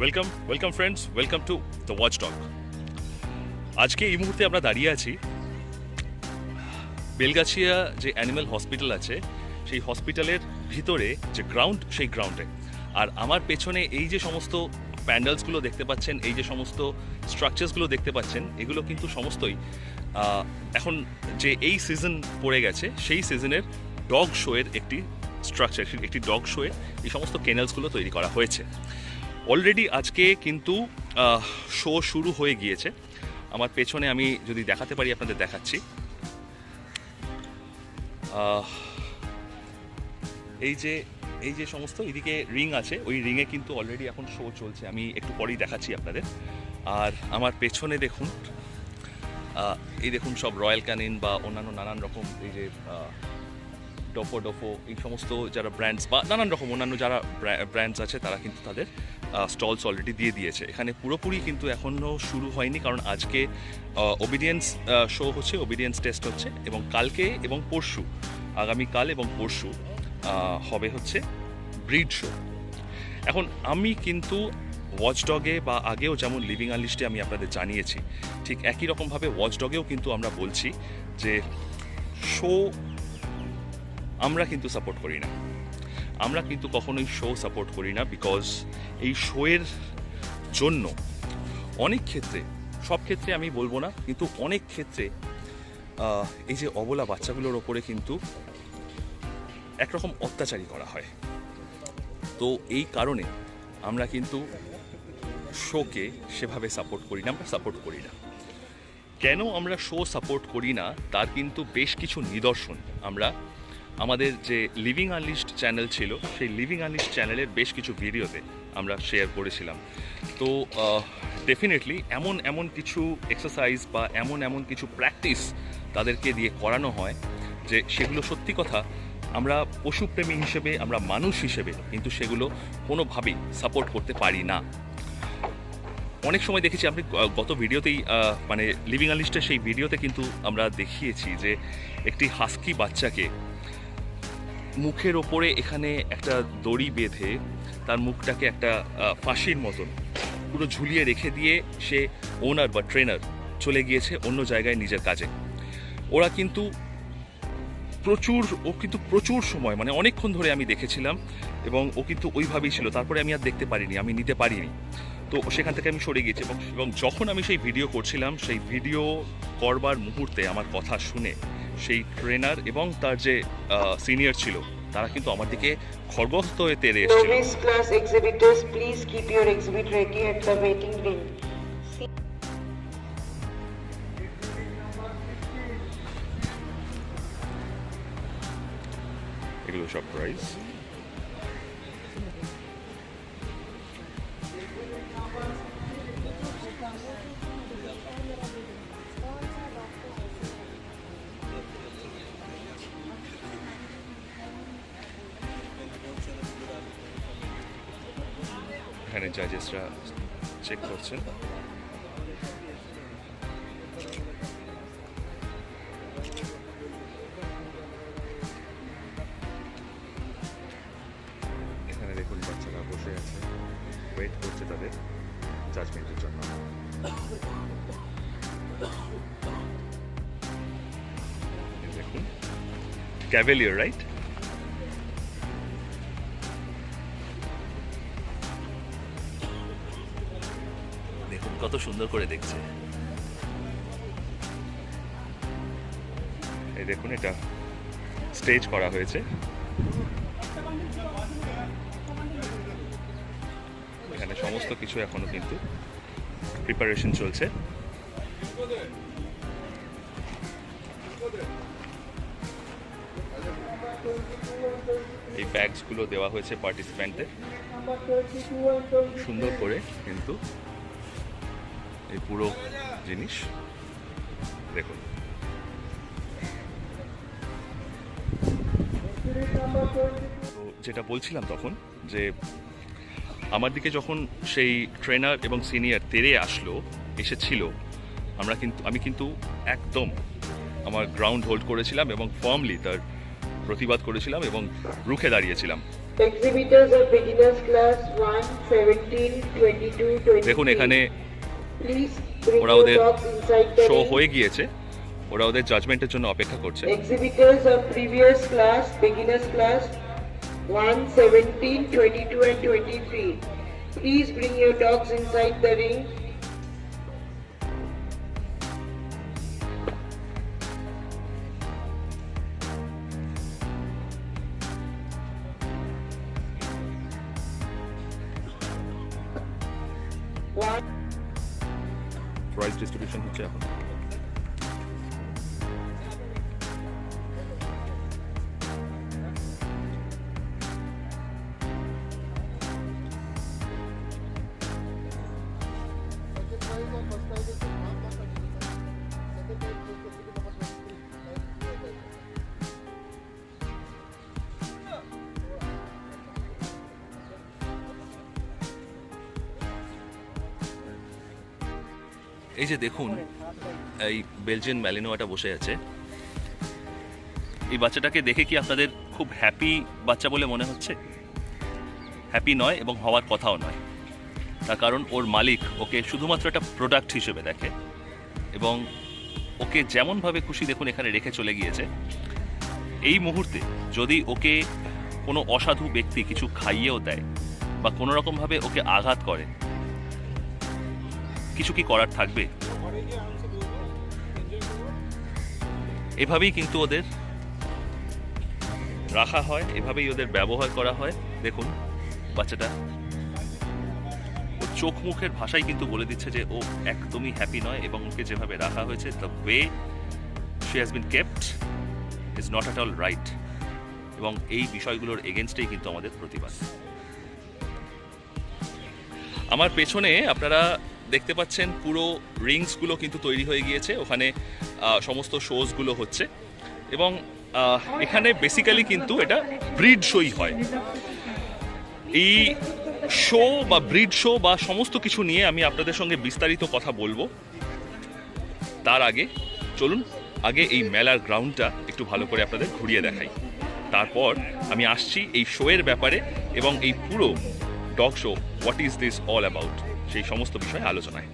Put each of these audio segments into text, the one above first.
Welcome welcome friends welcome to the watch dog আজকে এই মুহূর্তে আমরা দাঁড়িয়ে আছি বেলগাছিয়া যে অ্যানিম্যাল হসপিটাল আছে, সেই হসপিটালের ভিতরে, যে গ্রাউন্ড, সেই গ্রাউন্ডে। আর আমার পেছনে এই যে সমস্ত প্যান্ডেলসগুলো দেখতে পাচ্ছেন, এই যে সমস্ত স্ট্রাকচারসগুলো দেখতে পাচ্ছেন, এগুলো কিন্তু সমস্তই এখন যে এই সিজন পড়ে গেছে, সেই সিজনের ডগ শোয়ের একটি স্ট্রাকচার, একটি ডগ শোয়ের এই সমস্ত কেনেলসগুলো তৈরি করা হয়েছে। অলরেডি আজকে কিন্তু শো শুরু হয়ে গিয়েছে। আমার পেছনে আমি যদি দেখাতে পারি, আপনাদের দেখাচ্ছি। এই যে এই যে সমস্ত, এদিকে রিং আছে। ওই রিংয়ে কিন্তু অলরেডি এখন শো চলছে। আমি একটু পরেই দেখাচ্ছি আপনাদের। আর আমার পেছনে দেখুন এই দেখুন সব রয়্যাল ক্যানিন বা অন্যান্য নানান রকম এই যে ডোফো ডোফো এই সমস্ত যারা ব্র্যান্ডস বা নানান রকম অন্যান্য যারা ব্র্যান্ডস আছে, তারা কিন্তু তাদের স্টলস অলরেডি দিয়ে দিয়েছে। এখানে পুরোপুরি কিন্তু এখনও শুরু হয়নি কারণ আজকে ওবিডিয়েন্স শো হচ্ছে ওবিডিয়েন্স টেস্ট হচ্ছে এবং কালকে এবং পরশু, আগামীকাল এবং পরশু হবে হচ্ছে ব্রিড শো এখন আমি কিন্তু ওয়াচডগে বা আগেও যেমন লিভিং আনলিস্টে আমি আপনাদের জানিয়েছি, ঠিক একই রকমভাবে ওয়াচডগেও কিন্তু আমরা বলছি যে শো আমরা কিন্তু সাপোর্ট করি না। আমরা কিন্তু কখনোই শো সাপোর্ট করি না বিকজ এই শোয়ের জন্য অনেক ক্ষেত্রে, সব ক্ষেত্রে আমি বলব না, কিন্তু অনেক ক্ষেত্রে এই যে অবলা বাচ্চাগুলোর ওপরে কিন্তু একরকম অত্যাচারী করা হয়। তো এই কারণে আমরা কিন্তু শোকে সেভাবে সাপোর্ট করি না, আমরা সাপোর্ট করি না। কেন আমরা শো সাপোর্ট করি না, তার কিন্তু বেশ কিছু নিদর্শন আমরা আমাদের যে লিভিং আনলিস্ট চ্যানেল ছিল, সেই লিভিং আনলিস্ট চ্যানেলের বেশ কিছু ভিডিওতে আমরা শেয়ার করেছিলাম। তো ডেফিনেটলি এমন এমন কিছু এক্সারসাইজ বা এমন এমন কিছু প্র্যাকটিস তাদেরকে দিয়ে করানো হয় যে সেগুলো সত্যি কথা আমরা পশুপ্রেমী হিসেবে, আমরা মানুষ হিসেবে কিন্তু সেগুলো কোনোভাবেই সাপোর্ট করতে পারি না। অনেক সময় দেখেছি, আপনি গত ভিডিওতেই মানে লিভিং আলিস্টের সেই ভিডিওতে কিন্তু আমরা দেখিয়েছি যে একটি হাস্কি বাচ্চাকে মুখের ওপরে এখানে একটা দড়ি বেঁধে তার মুখটাকে একটা ফাঁসির মতন পুরো ঝুলিয়ে রেখে দিয়ে সে ওনার বা ট্রেনার চলে গিয়েছে অন্য জায়গায় নিজের কাজে। ওরা কিন্তু প্রচুর, ও কিন্তু প্রচুর সময় মানে অনেকক্ষণ ধরে আমি দেখেছিলাম এবং ও কিন্তু ওইভাবেই ছিল। তারপরে আমি আর দেখতে পারিনি, আমি নিতে পারিনি। তো সেখান থেকে আমি সরে গিয়েছি এবং যখন আমি সেই ভিডিও করছিলাম, সেই ভিডিও করবার মুহূর্তে আমার কথা শুনে সেই ট্রেনার এবং তার যে সিনিয়র ছিল তারা কিন্তু আমার দিকে খরগস্ত হয়ে তেড়ে এসেছিল। Class exhibitors please keep exhibit ready at এগুলো সব প্রাইজ এখানে জাজেসরা চেক করছেন। এখানে দেখুন, বাচ্চারা বসে আছে। ওয়েট করছে তাদের জাজমেন্টের জন্য। দেখুন ক্যাভেলিয়ার রাইট সুন্দর করে দেখছে। এই দেখুন এটা। স্টেজ করা হয়েছে। এখানে সমস্ত কিছু এখনও কিন্তু প্রিপারেশন চলছে। এই ব্যাগসগুলো দেওয়া হয়েছে পার্টিসিপেন্টদের সুন্দর করে কিন্তু এই পুরো জিনিস। দেখুন। তো যেটা বলছিলাম তখন যে আমার দিকে যখন সেই ট্রেনার এবং সিনিয়র তেরে আসলো এসেছিল আমরা কিন্তু আমি কিন্তু একদম আমার গ্রাউন্ড হোল্ড করেছিলাম এবং ফার্মলি তার প্রতিবাদ করেছিলাম এবং রুখে দাঁড়িয়েছিলাম। Exhibitors of beginners class 1, 17, 22, 23. দেখুন এখানে ওরা ওদের শো হয়ে গিয়েছে ওরা ওদের জাজমেন্টের জন্য অপেক্ষা করছে Exhibitors of previous class, beginners class 1, 17, 22 and 23. Please bring your dogs inside the ring. এই যে দেখুন, এই বেলজিয়ান ম্যালিনোয়াটা বসে আছে। এই বাচ্চাটাকে দেখে কি আপনাদের খুব হ্যাপি বাচ্চা বলে মনে হচ্ছে? হ্যাপি নয় এবং হওয়ার কথাও নয়। তার কারণ ওর মালিক ওকে শুধুমাত্র একটা প্রোডাক্ট হিসেবে দেখে এবং ওকে যেমনভাবে খুশি দেখুন এখানে রেখে চলে গিয়েছে। এই মুহূর্তে যদি ওকে কোনো অসাধু ব্যক্তি কিছু খাইয়েও দেয় বা কোনোরকমভাবে ওকে আঘাত করে কিছু কি করার থাকবে? এভাবেই কিন্তু ওদের রাখা হয়, এভাবেই ওদের ব্যবহার করা হয়। দেখুন, বাচ্চাটা ওর চোখ মুখের ভাষাই কিন্তু বলে দিচ্ছে যে ও একদমই হ্যাপি নয় এবং ওকে যেভাবে রাখা হয়েছে the way she has been kept is not at all right এবং এই বিষয়গুলোর এগেনস্টেই কিন্তু আমাদের প্রতিবাদ। আমার পেছনে আপনারা দেখতে পাচ্ছেন পুরো রিংসগুলো কিন্তু তৈরি হয়ে গিয়েছে, ওখানে সমস্ত শোজগুলো হচ্ছে। এবং এখানে বেসিক্যালি কিন্তু এটা ব্রিড শোই হয়। এই শো বা ব্রিড শো বা সমস্ত কিছু নিয়ে আমি আপনাদের সঙ্গে বিস্তারিত কথা বলব। তার আগে, চলুন, আগে এই মেলার গ্রাউন্ডটা একটু ভালো করে আপনাদের ঘুরিয়ে দেখাই। তারপর আমি আসছি এই শোয়ের ব্যাপারে এবং এই পুরো dog show what is this all about সেই সমস্ত বিষয়ে আলোচনায়।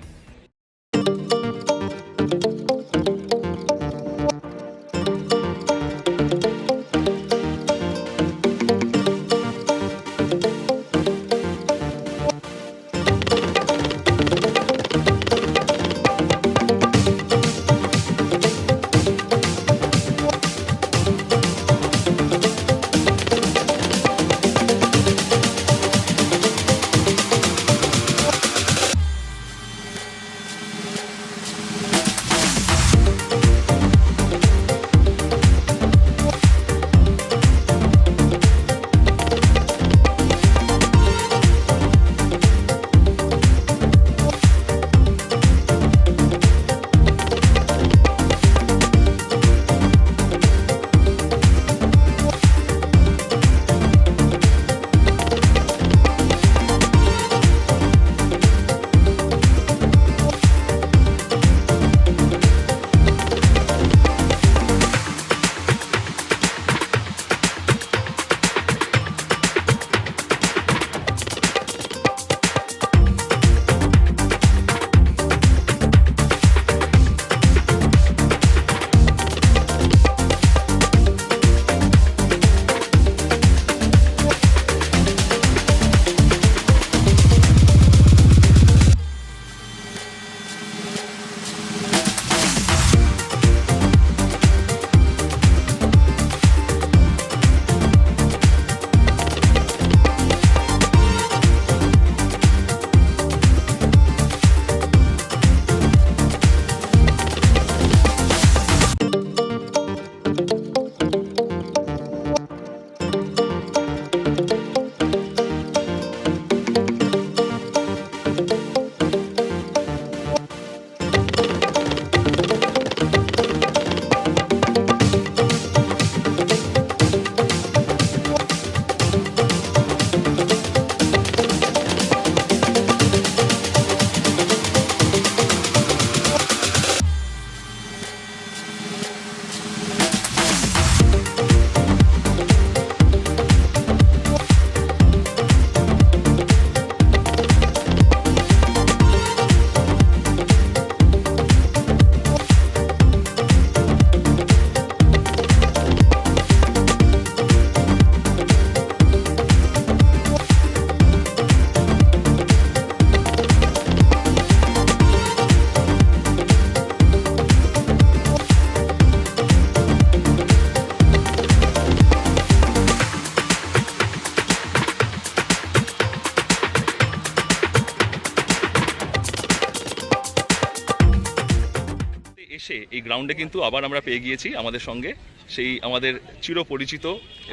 এসে এই গ্রাউন্ডে কিন্তু আবার আমরা পেয়ে গিয়েছি আমাদের সঙ্গে। সেই আমাদের চিরপরিচিত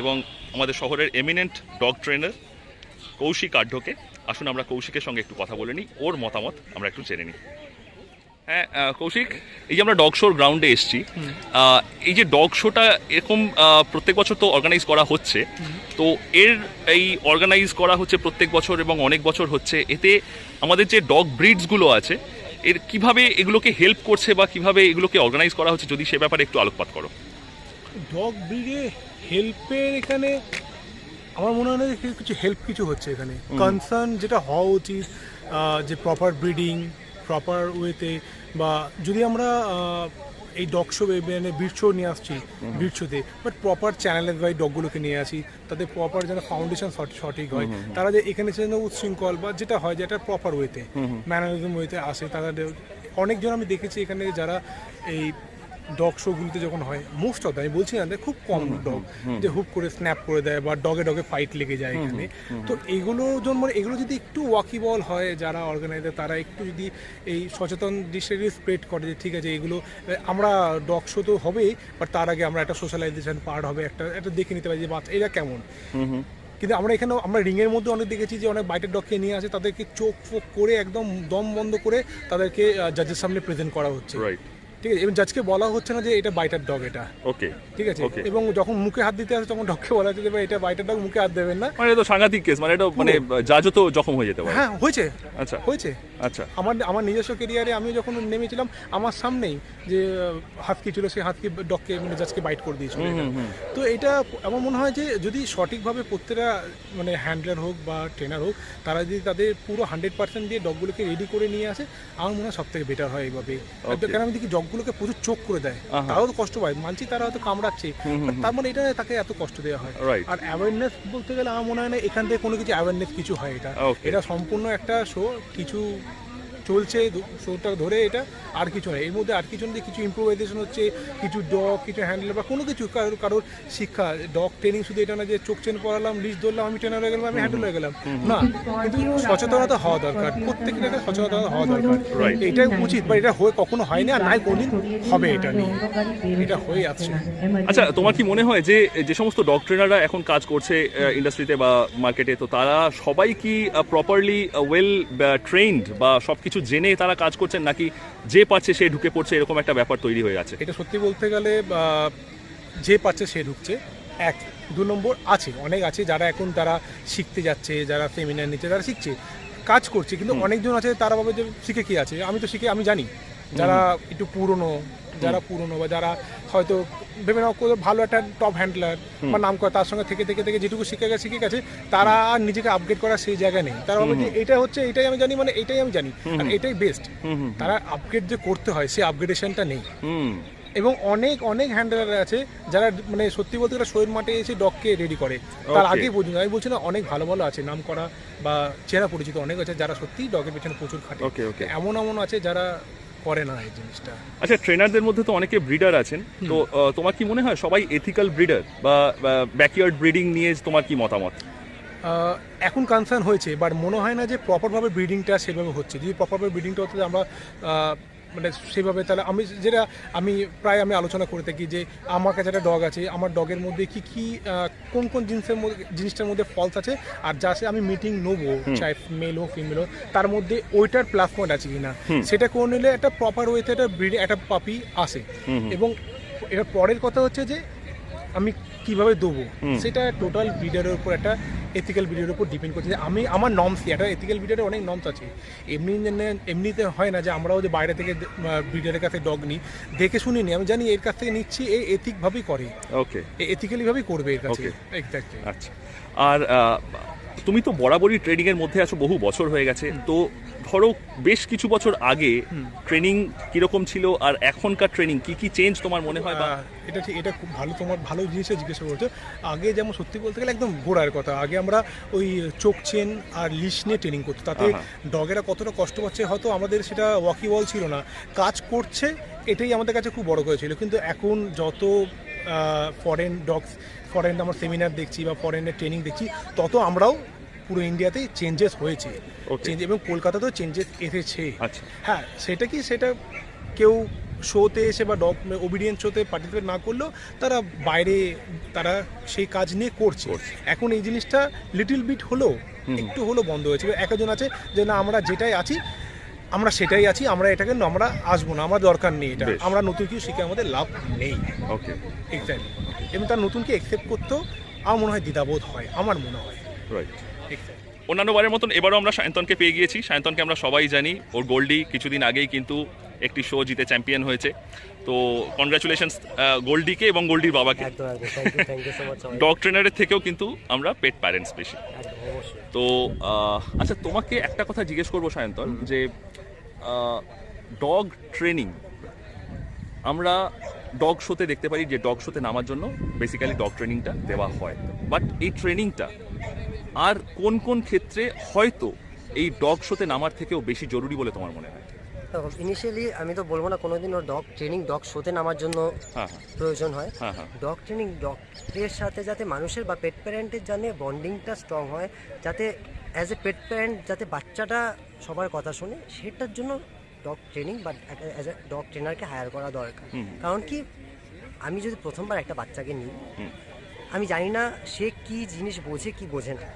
এবং আমাদের শহরের এমিনেন্ট ডগ ট্রেনার কৌশিক আঢ্যকে। আসুন আমরা কৌশিকের সঙ্গে একটু কথা বলে নিই। ওর মতামত আমরা একটু জেনে নিই। হ্যাঁ কৌশিক এই যে আমরা ডগ শোর গ্রাউন্ডে এসেছি এই যে ডগ শোটা এরকম প্রত্যেক বছর তো অর্গানাইজ করা হচ্ছে। তো এর এই অর্গানাইজ করা হচ্ছে প্রত্যেক বছর এবং অনেক বছর হচ্ছে। এতে আমাদের যে ডগ ব্রিডসগুলো আছে এর কীভাবে এগুলোকে হেল্প করছে বা কীভাবে এগুলোকে অর্গানাইজ করা হচ্ছে যদি সে ব্যাপারে একটু আলোকপাত করো। ডগ ব্রিডে হেল্পের এখানে আমার মনে হয় না যে কিছু হেল্প কিছু হচ্ছে এখানে। কনসার্ন যেটা হওয়া উচিত যে প্রপার ব্রিডিং প্রপার ওয়েতে বা যদি আমরা এই ডগ শো মানে ব্রিড শো নিয়ে আসছি ব্রিড শোতে বাট প্রপার চ্যানেলের বাই ডগগুলোকে নিয়ে আসি তাদের প্রপার যেন ফাউন্ডেশন সঠিক হয়। তারা যে এখানে যেন উচ্ছৃঙ্খল বা যেটা হয় যেটা প্রপার ওয়েতে ম্যানারিজম ওয়েতে আসে তারা অনেকজন আমি দেখেছি এখানে যারা এই ডগ শোগুলিতে যখন হয় মোস্ট অফ আমি বলছি না খুব কম ডগ যে হুপ করে স্ন্যাপ করে দেয় বা ডগে ডগে ফাইট লেগে যায় এখানে। তো এগুলো জন্ম এগুলো যদি একটু ওয়াকিবল হয় যারা অর্গানাইজার তারা একটু যদি এই সচেতন দৃশ্যের স্প্রেড করে যে ঠিক আছে এগুলো আমরা ডগ শো তো হবেই বাট তার আগে আমরা একটা সোশ্যালাইজেশন পার্ট হবে একটা একটা দেখে নিতে পারি যে বাচ্চা এরা কেমন? কিন্তু আমরা এখানে আমরা রিংয়ের মধ্যে অনেক দেখেছি যে অনেক বাইটের ডগকে নিয়ে আসে তাদেরকে চোখ ফোক করে একদম দম বন্ধ করে তাদেরকে জাজের সামনে প্রেজেন্ট করা হচ্ছে। রাইট ঠিক আছে এবং জাজকে বলা হচ্ছে না যে এটা বাইটার ডগ এটা। ওকে ঠিক আছে এবং যখন মুখে হাত দিতে আসে তখন ডগকে বলা হচ্ছে যে ভাই এটা বাইটার ডগ মুখে হাত দেবেন না। মানে এটা তো সাংঘাতিক কেস মানে এটা মানে জাজও তো জখম হয়ে যেতে পারে। হ্যাঁ হয়েছে। আচ্ছা। হয়েছে। আচ্ছা। আমার আমার নিজস্ব কেরিয়ারে আমি যখন নেমেছিলাম আমার সামনেই যে হাত কি ছিল সেই হাতকি ডগকে মানে জাজকে বাইট করে দিয়েছিল। তো এটা আমার মনে হয় যে যদি সঠিকভাবে প্রত্যেকটা মানে হ্যান্ডলার হোক বা ট্রেনার হোক তারা যদি তাদের পুরো হান্ড্রেড পার্সেন্ট দিয়ে ডগগুলোকে রেডি করে নিয়ে আসে আমার মনে হয় সব থেকে বেটার হয় এইভাবে. কারণ আমি দেখি ডগগুলোকে প্রচুর চোখ করে দেয়। তারাও তো কষ্ট পায়। মানছি তারা হয়তো কামড়াচ্ছে। তার মানে এটা তাকে এত কষ্ট দেওয়া হয়। আর অ্যাওয়ারনেস বলতে গেলে আমার মনে হয় না এখান থেকে কোনো কিছু অ্যাওয়ারনেস কিছু হয় এটা। এটা সম্পূর্ণ একটা শো কিছু চলছে শোটা ধরে এটা আর কিছু নয় এর মধ্যে আর কিছু নেই কিছু ইম্প্রোভাইজেশন হচ্ছে কিছু ডগ কিছু হ্যান্ডেল বা কোনো কিছু কারোর কারোর শিক্ষা। ডগ ট্রেনিং শুধু এটা না যে চোখ চেন পড়ালাম লিস্ট ধরলাম আমি ট্রেনার হয়ে গেলাম আমি হ্যান্ডেল হয়ে গেলাম। না কিন্তু সচেতনতা হওয়া দরকার। প্রত্যেকটা একটা সচেতনতা হওয়া দরকার। এটাই উচিত বা এটা হয়ে কখনো হয়নি আর নাই কোনদিন হবে এটা নিয়ে। এটা হয়ে আছে আচ্ছা তোমার কি মনে হয় যে যে সমস্ত ডগ ট্রেনাররা এখন কাজ করছে ইন্ডাস্ট্রিতে বা মার্কেটে তো তারা সবাই কি প্রপারলি ওয়েল ট্রেন্ড বা সবকিছু জেনে তারা কাজ করছেন নাকি যে পাচ্ছে সে ঢুকে পড়ছে এরকম একটা ব্যাপার তৈরি হয়ে আছে? এটা সত্যি বলতে গেলে যে পাচ্ছে সে ঢুকছে এক। দু নম্বর আছে অনেক আছে যারা এখন তারা শিখতে যাচ্ছে যারা সেমিনার নিচ্ছে তারা শিখছে কাজ করছে কিন্তু অনেকজন আছে তারা ভাবে যে শিখে কি আছে আমি তো শিখে আমি জানি। যারা একটু পুরনো যারা পুরনো বা যারা হয়তো ভেবে নাও ভালো একটা টপ হ্যান্ডলার বা নাম করে তার সঙ্গে থেকে থেকে থেকে যেটুকু শিখে গেছে শিখে গেছে তারা আর নিজেকে আপগ্রেড করার সেই জায়গা নেই। তারা ভাবে যে এটা হচ্ছে এটাই আমি জানি মানে এটাই আমি জানি আর এটাই বেস্ট তারা আপগ্রেড যে করতে হয় সেই আপগ্রেডেশনটা নেই। এবং অনেক অনেক হ্যান্ডলার আছে যারা মানে সত্যি বলতে গেলে শোয়ের মাঠে এসে ডগকে রেডি করে। তার. আগে পর্যন্ত আমি বলছি না অনেক ভালো ভালো আছে নাম করা বা চেনা পরিচিত অনেক আছে যারা সত্যি ডগের পেছনে প্রচুর খাটে. এমন এমন আছে যারা করে না এই জিনিসটা। আচ্ছা ট্রেনারদের মধ্যে তো অনেকে ব্রিডার আছেন। তো তোমার কি মনে হয় সবাই এথিক্যাল ব্রিডার বা ব্যাকইয়ার্ড ব্রিডিং নিয়ে তোমার কি মতামত? এখন কনসার্ন হয়েছে বাট মনে হয় না যে প্রপারভাবে ব্রিডিংটা সেভাবে হচ্ছে। যদি প্রপারভাবে ব্রিডিংটা হতো আমরা মানে সেভাবে তাহলে আমি যেটা আমি প্রায় আমি আলোচনা করে থাকি যে আমার কাছে একটা ডগ আছে আমার ডগের মধ্যে কি কি কোন কোন জিনিসের মধ্যে জিনিসটার মধ্যে ফলস আছে আর যা আমি মিটিং নেব চাই মেল হোক ফিমেল হোক তার মধ্যে ওইটার প্লাস পয়েন্ট আছে কিনা? সেটা করে নিলে একটা প্রপার ওয়েতে একটা ব্রিড একটা পাপি আসে। এবং এবার পরের কথা হচ্ছে যে আমি কীভাবে দেবো? সেটা টোটাল ব্রিডারের উপর একটা এথিক্যাল ব্রিডের উপর ডিপেন্ড করছে। আমি আমার নর্মস কি? একটা এথিক্যাল ব্রিডারের অনেক নর্মস আছে। এমনি এমনিতে হয় না যে আমরাও যে বাইরে থেকে ব্রিডারের কাছে ডগ নিই দেখে শুনি নি আমি জানি এর কাছ থেকে নিচ্ছি এই এথিকভাবেই করে। ওকে এথিক্যালিভাবেই করবে এর কাছে। এক্স্যাক্টলি আচ্ছা। আর তুমি তো বরাবরই ট্রেনিং এর মধ্যে আছো বহু বছর হয়ে গেছে। তো ধরো বেশ কিছু বছর আগে ট্রেনিং কীরকম ছিল আর এখনকার ট্রেনিং কি কি চেঞ্জ তোমার মনে হয় বা? এটা ঠিক এটা খুব ভালো তোমার ভালো জিনিসটা জিজ্ঞাসা করছ। আগে যেমন সত্যি বলতে গেলে একদম গোড়ার কথা। আগে আমরা ওই চোখ চেন আর লিশ নিয়ে ট্রেনিং করতো। তাতে ডগেরা কতটা কষ্ট পাচ্ছে হয়তো আমাদের সেটা ওয়াকিবল ছিল না। কাজ করছে এটাই আমাদের কাছে খুব বড় করেছিল কিন্তু এখন যত ফরেন ডগস ফরেন আমার সেমিনার দেখছি বা ফরেনের ট্রেনিং দেখছি তত আমরাও পুরো ইন্ডিয়াতেই চেঞ্জেস হয়েছে. চেঞ্জ এবং কলকাতাতেও চেঞ্জেস এসেছে। আচ্ছা। হ্যাঁ সেটা কি সেটা কেউ শোতে এসে বা ডগ ওবিডিয়েন্স শোতে পার্টিসিপেট না করলেও তারা বাইরে তারা সেই কাজ নিয়ে করছে। এখন এই জিনিসটা লিটিল বিট হলেও একটু হলো বন্ধ হয়েছে। একজন আছে যে না আমরা যেটাই আছি আমরা সেটাই আছি আমরা এটাকে আমরা আসব না আমার দরকার নেই এটা। আমরা নতুন কিছু শিখে আমাদের লাভ নেই। ওকে এক্স্যাক্টলি এবং তার নতুনকে একসেপ্ট করতেও আমার মনে হয় দ্বিধাবোধ হয় আমার মনে হয়। রাইট. অন্যান্য বারের মতন এবারও আমরা সায়ন্তনকে পেয়ে গিয়েছি। সায়ন্তনকে আমরা সবাই জানি। ওর গোল্ডি কিছুদিন আগেই কিন্তু একটি শো জিতে চ্যাম্পিয়ন হয়েছে। তো কনগ্রাচুলেশনস গোল্ডিকে এবং গোল্ডির বাবাকে। ডগ ট্রেনারের থেকেও কিন্তু আমরা পেট প্যারেন্টস বেশি। তো আচ্ছা তোমাকে একটা কথা জিজ্ঞেস করব সায়ন্তন যে ডগ ট্রেনিং আমরা ডগ শোতে দেখতে পারি যে ডগ শোতে নামার জন্য বেসিক্যালি ডগ ট্রেনিংটা দেওয়া হয়। বাট এই ট্রেনিংটা আর কোন কোন ক্ষেত্রে হয়তো এই ডগ শোতে নামার থেকেও বেশি জরুরি বলে তোমার মনে হয়? ইনিশিয়ালি আমি তো বলব না কোনোদিন ওর ডগ ট্রেনিং ডগ শোতে নামার জন্য হ্যাঁ হ্যাঁ। প্রয়োজন হয়। হ্যাঁ ডগ ট্রেনিং ডগের সাথে যাতে মানুষের বা পেট প্যারেন্টের জানে বন্ডিংটা স্ট্রং হয় যাতে অ্যাজ এ পেট প্যারেন্ট যাতে বাচ্চাটা সবার কথা শোনে সেটার জন্য ডগ ট্রেনিং বা অ্যাজ এ ডগ ট্রেনারকে হায়ার করা দরকার। কারণ কি আমি যদি প্রথমবার একটা বাচ্চাকে নিই। আমি জানি না সে কি জিনিস বোঝে কি বোঝে না।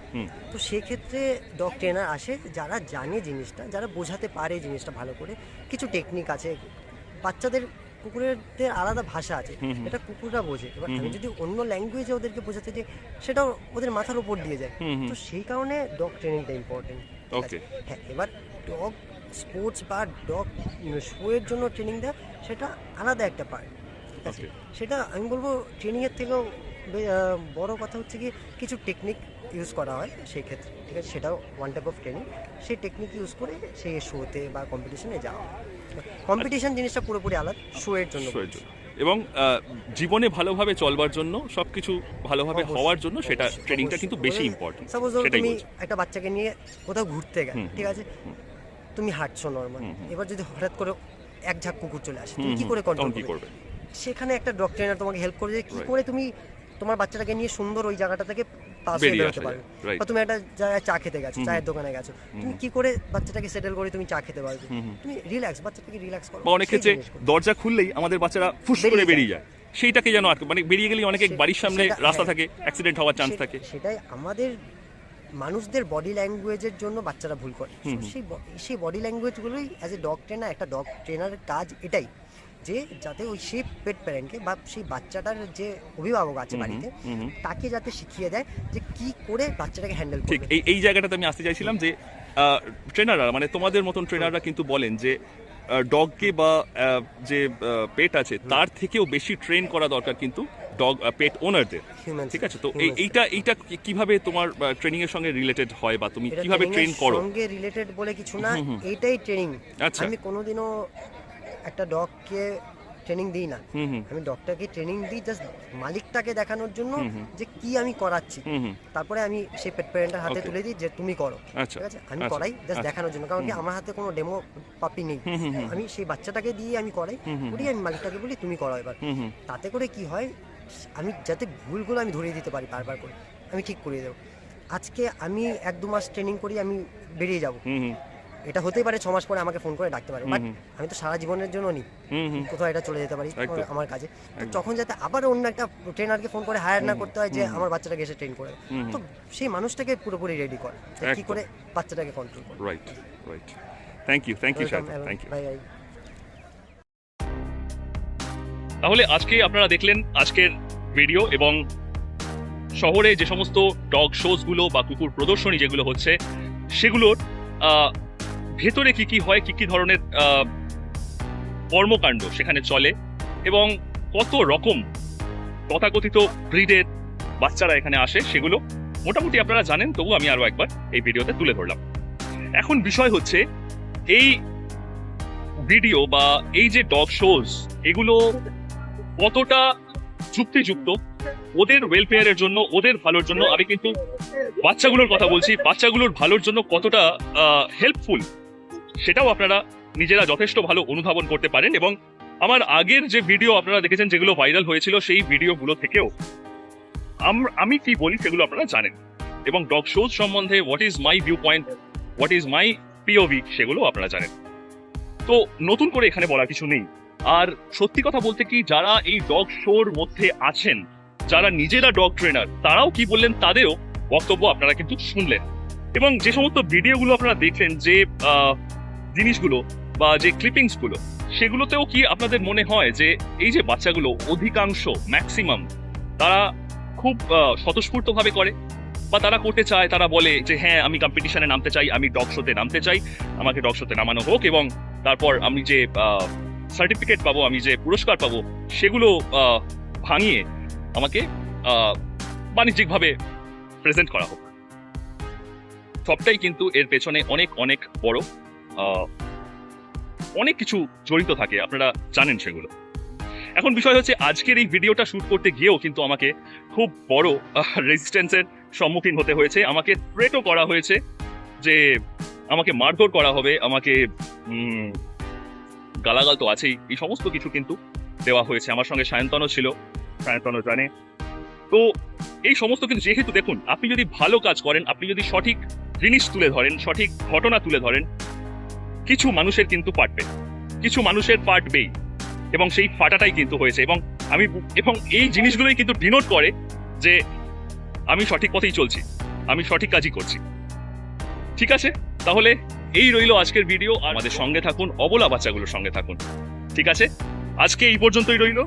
তো সেক্ষেত্রে ডগ ট্রেনার আসে যারা জানে জিনিসটা যারা বোঝাতে পারে জিনিসটা ভালো করে। কিছু টেকনিক আছে বাচ্চাদের কুকুরেরদের আলাদা ভাষা আছে। এটা কুকুররা বোঝে। এবার আমি যদি অন্য ল্যাঙ্গুয়েজে ওদেরকে বোঝাতে যাই সেটাও ওদের মাথার উপর দিয়ে যায়। তো সেই কারণে ডগ ট্রেনিংটা ইম্পর্টেন্ট. হ্যাঁ এবার ডগ স্পোর্টস বা ডগ শোয়ের জন্য ট্রেনিং দেওয়া সেটা আলাদা একটা পার্ট ঠিক আছে? সেটা আমি বলব ট্রেনিংয়ের থেকেও বড় কথা হচ্ছে কি কিছু টেকনিক ইউজ করা হয় সেই ক্ষেত্রে ঠিক আছে? সেটাও ওয়ান টাইপ অফ ট্রেনিং সেই টেকনিক ইউজ করে সেই শোতে বা কম্পিটিশনে যাওয়া কম্পিটিশন জিনিসটা পুরোপুরি আলাদা শোয়ের জন্য। এবং জীবনে ভালোভাবে চলবার জন্য সবকিছু ভালোভাবে হওয়ার জন্য সেটা ট্রেনিংটা কিন্তু বেশি। ইম্পর্টেন্ট সাপোজ তুমি একটা বাচ্চাকে নিয়ে কোথাও ঘুরতে গেলে ঠিক আছে? তুমি হাঁটছো নর্মাল। এবার যদি হঠাৎ করে এক ঝাঁক কুকুর চলে আসে তুমি কি করে কন্ট্রোল করবে? সেখানে একটা ডগ ট্রেনার তোমাকে হেল্প করবে কি করে তুমি তোমার বাচ্চাটাকে নিয়ে সুন্দর ওই জায়গাটা থেকে পাস হয়ে বেরোতে পারবে। বা তুমি একটা জায়গায় চা খেতে গেছো চায়ের দোকানে গেছো। তুমি কি করে বাচ্চাটাকে সেটেল করে তুমি চা খেতে পারবে। তুমি রিল্যাক্স বাচ্চাটাকে রিল্যাক্স করো। অনেক ক্ষেত্রে দরজা খুললেই আমাদের বাচ্চারা ফুস করে বেরিয়ে যায়। সেইটাকে যেন আটকে মানে বেরিয়ে গেলেই অনেকে বাড়ির সামনে রাস্তা হ্যাঁ। থাকে অ্যাক্সিডেন্ট হওয়ার চান্স থাকে। সেটাই আমাদের মানুষদের বডি ল্যাঙ্গুয়েজের জন্য বাচ্চারা ভুল করে। সেই সেই বডি ল্যাঙ্গুয়েজগুলোই অ্যাজ এ ডগ ট্রেনার একটা ডগ ট্রেনারের কাজ এটাই। যে যাতে ওই সেই পেট প্যারেন্টকে বা সেই বাচ্চাটার যে অভিভাবক আছে বাড়িতে। তাকে যাতে শিখিয়ে দেয় যে কি করে বাচ্চাটাকে হ্যান্ডেল ঠিক এই এই জায়গাটাতে আমি আসতে চাইছিলাম যে ট্রেনাররা মানে তোমাদের মতন ট্রেনাররা কিন্তু বলেন যে ডগকে বা যে পেট আছে তার থেকেও বেশি ট্রেন করা দরকার কিন্তু ডগ পেট ওনারদের ঠিক আছে? তো এইটা এইটা কীভাবে তোমার ট্রেনিং এর সঙ্গে রিলেটেড হয় বা তুমি কীভাবে ট্রেন করো? সঙ্গে রিলেটেড বলে কিছু না। এইটাই ট্রেনিং আচ্ছা। আমি কোনোদিনও একটা ডগকে ট্রেনিং দিই না। আমি ডগটাকে ট্রেনিং দিই জাস্ট মালিকটাকে দেখানোর জন্য। যে কি আমি করাচ্ছি। তারপরে আমি সেই পেট প্যারেন্টের হাতে তুলে দিই যে তুমি করো। আচ্ছা, ঠিক আছে? আমি আচ্ছা, করাই জাস্ট আচ্ছা। দেখানোর জন্য। কারণ কি আমার হাতে কোনো ডেমো পাপি নেই। আমি সেই বাচ্চাটাকে দিয়ে আমি করাই। করি আমি মালিকটাকে বলি তুমি করো এবার। তাতে করে কি হয় আমি যাতে ভুলগুলো আমি ধরিয়ে দিতে পারি বারবার করে আমি ঠিক করিয়ে দেবো। আজকে আমি এক দু মাস ট্রেনিং করি আমি বেরিয়ে যাব। এটা হতেই পারে ছ মাস পরে আমাকে ফোন করে ডাকতে পারে বাট আমি তো সারা জীবনের জন্য নিই হুম হুম। কোথাও এটা চলে যেতে পারি আমার কাজে। তখন যাতে আবার অন্য একটা ট্রেনারকে ফোন করে হায়ার না করতে হয় যে আমার বাচ্চাটাকে এসে ট্রেন করে। তো সেই মানুষটাকে পুরোপুরি রেডি করে কি করে বাচ্চাটাকে কন্ট্রোল করে। Right right thank you thank you thank you bye bye তাহলে আজকে আপনারা দেখলেন আজকের ভিডিও এবং শহরে যে সমস্ত ডগ শোজগুলো বা কুকুর প্রদর্শনী যেগুলো হচ্ছে সেগুলোর ভেতরে কি কি হয়, কি কি ধরনের কর্মকাণ্ড সেখানে চলে এবং কত রকম তথাকথিত ব্রিডের বাচ্চারা এখানে আসে সেগুলো মোটামুটি আপনারা জানেন, তবু আমি আরও একবার এই ভিডিওতে তুলে ধরলাম। এখন বিষয় হচ্ছে, এই ভিডিও বা এই যে ডগ শোজ, এগুলো কতটা যুক্তিযুক্ত? ওদের ওয়েলফেয়ারের জন্য, ওদের ভালোর জন্য আমি কিন্তু বাচ্চাগুলোর কথা বলছি, বাচ্চাগুলোর ভালোর জন্য কতটা হেল্পফুল সেটাও আপনারা নিজেরা যথেষ্ট ভালো অনুধাবন করতে পারেন এবং আমার আগের যে ভিডিও আপনারা দেখেছেন যেগুলো ভাইরাল হয়েছিল সেই ভিডিওগুলো থেকেও, আমি কি বলি সেগুলো আপনারা জানেন। এবং ডগ শোজ সম্বন্ধে what is my view point what is my POV সেগুলো আপনারা জানেন। তো নতুন করে এখানে বলার কিছু নেই। আর সত্যি কথা বলতে কি, যারা এই ডগ শোর মধ্যে আছেন, যারা নিজেরা ডগ ট্রেনার তারাও কি বললেন, তাদেরও বক্তব্য আপনারা কিন্তু শুনলেন। এবং যে সমস্ত ভিডিওগুলো আপনারা দেখলেন যে জিনিসগুলো বা যে ক্লিপিংসগুলো সেগুলোতেও কি আপনাদের মনে হয় যে এই যে বাচ্চাগুলো অধিকাংশ ম্যাক্সিমাম তারা খুব স্বতঃস্ফূর্তভাবে করে? বা তারা করতে চায়, তারা বলে যে হ্যাঁ আমি কম্পিটিশনে নামতে চাই, আমি ডগ শোতে নামতে চাই, আমাকে ডগ শোতে নামানো হোক এবং তারপর আমি যে সার্টিফিকেট পাবো, আমি যে পুরস্কার পাবো, সেগুলো ভাঙিয়ে আমাকে বাণিজ্যিকভাবে প্রেজেন্ট করা হোক। সবটাই কিন্তু এর পেছনে অনেক অনেক বড় অনেক কিছু জড়িত থাকে, আপনারা জানেন সেগুলো। এখন বিষয় হচ্ছে, আজকের এই ভিডিওটা শুট করতে গিয়েও কিন্তু আমাকে খুব বড় রেজিস্ট্যান্সের সম্মুখীন হতে হয়েছে। আমাকে থ্রেটও করা হয়েছে যে, আমাকে মারধর করা হবে, আমাকে গালাগাল তো আছেই। এই সমস্ত কিছু কিন্তু দেওয়া হয়েছে। আমার সঙ্গে সায়ন্তনও ছিল, সায়ন্তনও জানে। তো এই সমস্ত কিন্তু, যেহেতু দেখুন, আপনি যদি ভালো কাজ করেন, আপনি যদি সঠিক জিনিস তুলে ধরেন, সঠিক ঘটনা তুলে ধরেন কিছু মানুষের কিন্তু পাটবে কিছু মানুষের পাটবেই এবং সেই ফাটাটাই কিন্তু হয়েছে। এবং আমি এবং এই জিনিসগুলোই কিন্তু ডিনোট করে যে আমি সঠিক পথেই চলছি। আমি সঠিক কাজই করছি। ঠিক আছে? তাহলে এই রইল আজকের ভিডিও আর আমাদের সঙ্গে থাকুন, অবলা বাচ্চাগুলোর সঙ্গে থাকুন। ঠিক আছে? আজকে এই পর্যন্তই রইল।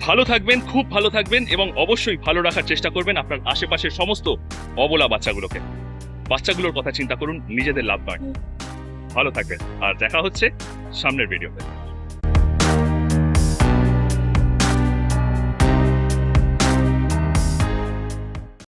ভালো থাকবেন, খুব ভালো থাকবেন এবং অবশ্যই ভালো রাখার চেষ্টা করবেন আপনার আশেপাশের সমস্ত অবলা বাচ্চাগুলোকে। বাচ্চাগুলোর কথা চিন্তা করুন, নিজেদের লাভ নয় ভালো থাকবেন। আর দেখা হচ্ছে সামনের ভিডিওতে